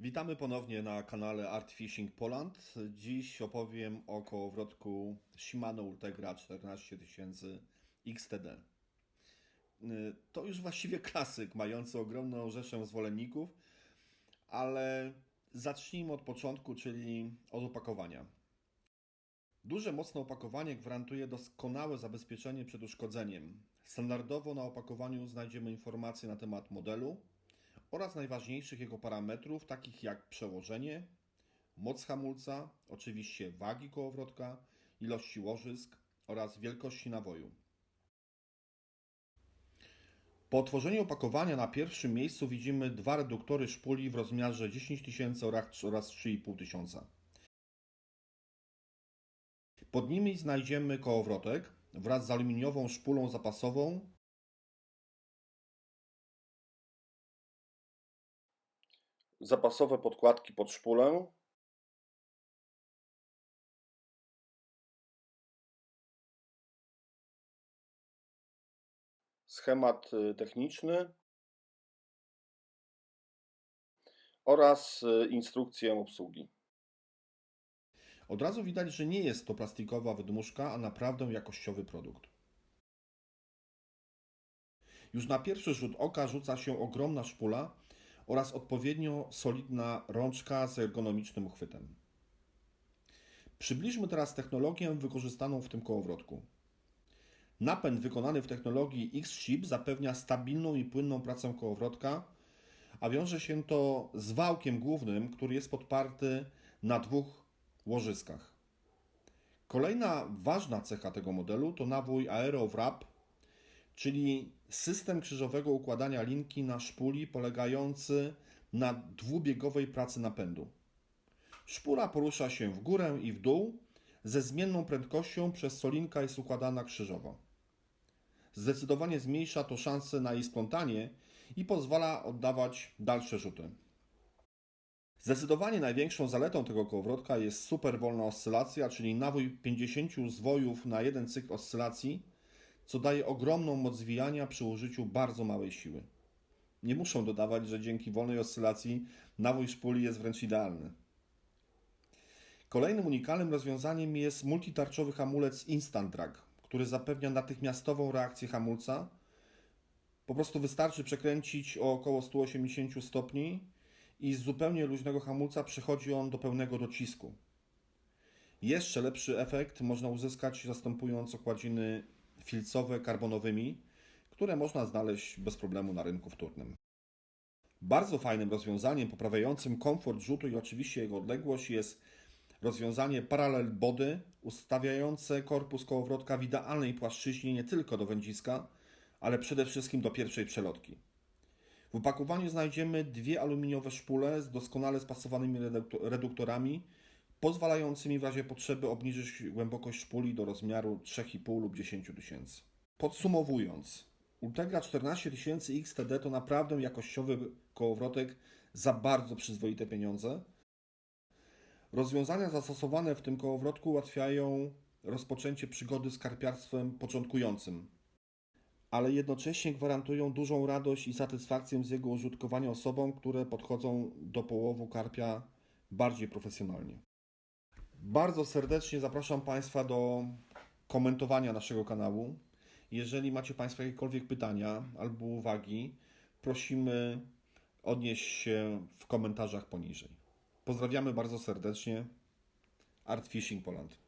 Witamy ponownie na kanale Art Fishing Poland. Dziś opowiem o kołowrotku Shimano Ultegra 14000 XTD. To już właściwie klasyk, mający ogromną rzeszę zwolenników, ale zacznijmy od początku, czyli od opakowania. Duże, mocne opakowanie gwarantuje doskonałe zabezpieczenie przed uszkodzeniem. Standardowo na opakowaniu znajdziemy informacje na temat modelu oraz najważniejszych jego parametrów, takich jak przełożenie, moc hamulca, oczywiście wagi kołowrotka, ilości łożysk oraz wielkości nawoju. Po otworzeniu opakowania na pierwszym miejscu widzimy dwa reduktory szpuli w rozmiarze 10 tysięcy oraz 3,5 tysiąca. Pod nimi znajdziemy kołowrotek wraz z aluminiową szpulą zapasową zapasowe podkładki pod szpulę, schemat y, techniczny oraz y, instrukcję obsługi. Od razu widać, że nie jest to plastikowa wydmuszka, a naprawdę jakościowy produkt. Już na pierwszy rzut oka rzuca się ogromna szpula oraz odpowiednio solidna rączka z ergonomicznym uchwytem. Przybliżmy teraz technologię wykorzystaną w tym kołowrotku. Napęd wykonany w technologii X-Ship zapewnia stabilną i płynną pracę kołowrotka, a wiąże się to z wałkiem głównym, który jest podparty na dwóch łożyskach. Kolejna ważna cecha tego modelu to nawój Aero Wrap, czyli system krzyżowego układania linki na szpuli polegający na dwubiegowej pracy napędu. Szpula porusza się w górę i w dół ze zmienną prędkością, przez co linka jest układana krzyżowo. Zdecydowanie zmniejsza to szanse na jej splątanie i pozwala oddawać dalsze rzuty. Zdecydowanie największą zaletą tego kołowrotka jest super wolna oscylacja, czyli nawój 50 zwojów na jeden cykl oscylacji, co daje ogromną moc zwijania przy użyciu bardzo małej siły. Nie muszą dodawać, że dzięki wolnej oscylacji nawój szpuli jest wręcz idealny. Kolejnym unikalnym rozwiązaniem jest multitarczowy hamulec Instant Drag, który zapewnia natychmiastową reakcję hamulca. Po prostu wystarczy przekręcić o około 180 stopni i z zupełnie luźnego hamulca przechodzi on do pełnego docisku. Jeszcze lepszy efekt można uzyskać zastępując okładziny filcowe karbonowymi, które można znaleźć bez problemu na rynku wtórnym. Bardzo fajnym rozwiązaniem poprawiającym komfort rzutu i oczywiście jego odległość jest rozwiązanie Parallel Body ustawiające korpus kołowrotka w idealnej płaszczyźnie nie tylko do wędziska, ale przede wszystkim do pierwszej przelotki. W opakowaniu znajdziemy dwie aluminiowe szpule z doskonale spasowanymi reduktorami, pozwalającymi w razie potrzeby obniżyć głębokość szpuli do rozmiaru 3,5 lub 10 tysięcy. Podsumowując, Ultegra 14000 XTD to naprawdę jakościowy kołowrotek za bardzo przyzwoite pieniądze. Rozwiązania zastosowane w tym kołowrotku ułatwiają rozpoczęcie przygody z karpiarstwem początkującym, ale jednocześnie gwarantują dużą radość i satysfakcję z jego użytkowania osobom, które podchodzą do połowu karpia bardziej profesjonalnie. Bardzo serdecznie zapraszam Państwa do komentowania naszego kanału. Jeżeli macie Państwo jakiekolwiek pytania albo uwagi, prosimy odnieść się w komentarzach poniżej. Pozdrawiamy bardzo serdecznie. Art Fishing Poland.